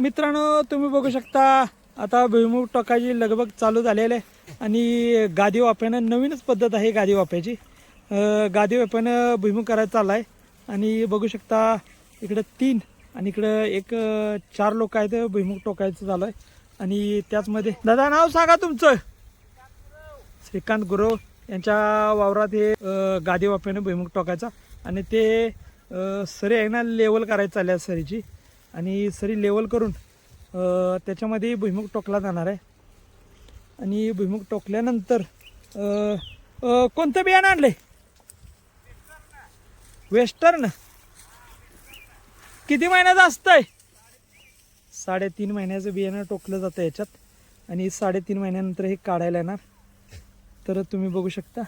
मित्रांनो तुम्ही बघू शकता आता भुईमुग टोकाची लगबग चालू झालेली आहे आणि गादी वाप्यानं नवीनच पद्धत आहे गादी वाफ्याची गादी वाफ्यानं भुईमुग करायचं चालला आहे आणि बघू शकता इकडं तीन आणि इकडं एक चार लोक आहेत भुईमुग टोकायचं झालं आहे आणि त्याचमध्ये दादा नाव सांगा तुमचं. श्रीकांत गुरव यांच्या वावरात हे गादी वाप्यानं भुईमुग टोकायचा. आणि ते सरी आहे ना लेवल करायचं चालली आहे सरीची. आणि सरी लेवल करून त्याच्यामध्ये भुईमुग टोकला जाणार आहे. आणि भुईमुग टोकल्यानंतर कोणतं बियाणं आणले वेस्टर्न किती महिन्याचं असतंय? साडेतीन महिन्याचं बियाणं टोकलं जातं याच्यात. आणि साडेतीन महिन्यानंतर हे काढायला येणार. तर तुम्ही बघू शकता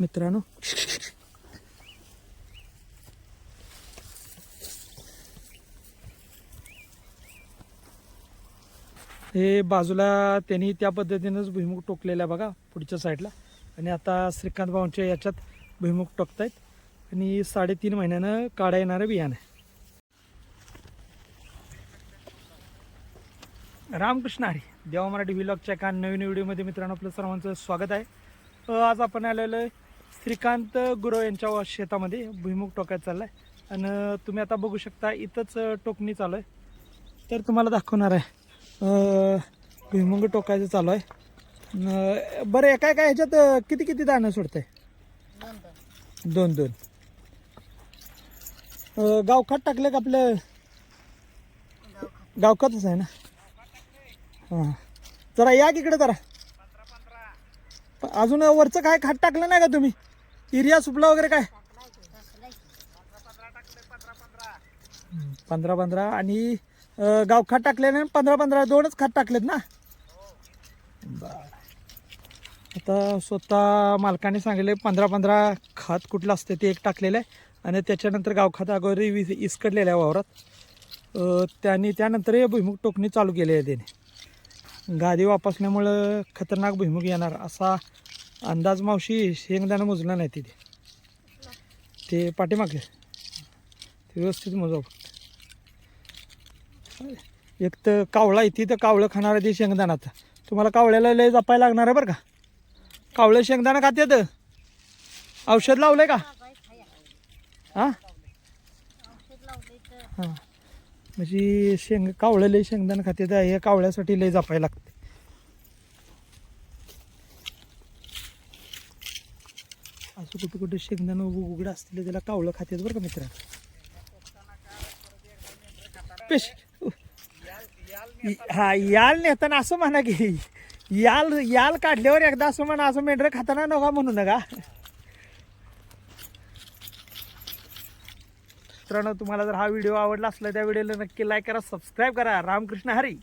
मित्रांनो. हे बाजूला त्यांनी त्या पद्धतीनंच भुईमुग टोकलेला आहे बघा पुढच्या साईडला. आणि आता श्रीकांत भाऊंच्या याच्यात भुईमुग टोकतायत. आणि साडेतीन महिन्यानं काढा येणारं बियाणं आहे. रामकृष्ण हरी देवा मराठी व्हिलॉगच्या एका नवीन व्हिडिओमध्ये मित्रांनो आपलं सर्वांचं स्वागत आहे. आज आपण आलेलो आहे श्रीकांत गुरव यांच्या शेतामध्ये भुईमुग टोकायचं चाललं आहे आणि तुम्ही आता बघू शकता इथंच टोकणी चालू आहे. तर तुम्हाला दाखवणार आहे. भुईमुग टोकायचं चालू आहे. बरं एका एका ह्याच्यात किती किती दाणं सोडतंय? दोन दोन. गावखात टाकलं का आपलं? गावखातच आहे ना? हां. जरा या इकडे जरा. अजून वरचं काय खाट टाकलं नाही का तुम्ही? युरिया सुपला वगैरे काय? पंधरा पंधरा. आणि गावखात टाकले ना पंधरा पंधरा दोनच खात टाकलेत ना. बरं. आता स्वतः मालकाने सांगितले पंधरा पंधरा खात कुठलं असते ते एक टाकलेलं आहे. आणि त्याच्यानंतर गावखात अगोदर वीस इसकडलेलं आहे वावरात. अं, त्यांनी त्यानंतर हे भुईमुग टोकणी चालू केली आहे त्याने. गादी वापसल्यामुळं खतरनाक भुईमुग येणार असा अंदाज मावशी शेंगदाणा मोजला नाही तिथे. ते पाठीमागे. ते व्यवस्थित मोजावं फक्त. एक तर कावळा आहे तिथं कावळं खाणार आहे ते शेंगदाणाचं तुम्हाला कावळ्याला लय जपायला लागणार आहे बरं का? कावळं शेंगदाणा खात्यात औषध लावलं आहे का? हां? हां. म्हणजे शेंग कावळं लय शेंगदाणा खात्यात हे कावळ्यासाठी लय जपायला लागते. असं कुठं कुठं शेंगदाणं उघडं असतील त्याला कावळं खात्यात बरं का मित्र पेश हा याल नेताना असं म्हणा की याल याल काढल्यावर एकदा असं म्हणा असं मेंढरं खाताना नका म्हणू नका. मित्रांनो तुम्हाला जर हा व्हिडिओ आवडला असला त्या व्हिडिओला नक्की लाईक करा सबस्क्राईब करा. रामकृष्ण हरी.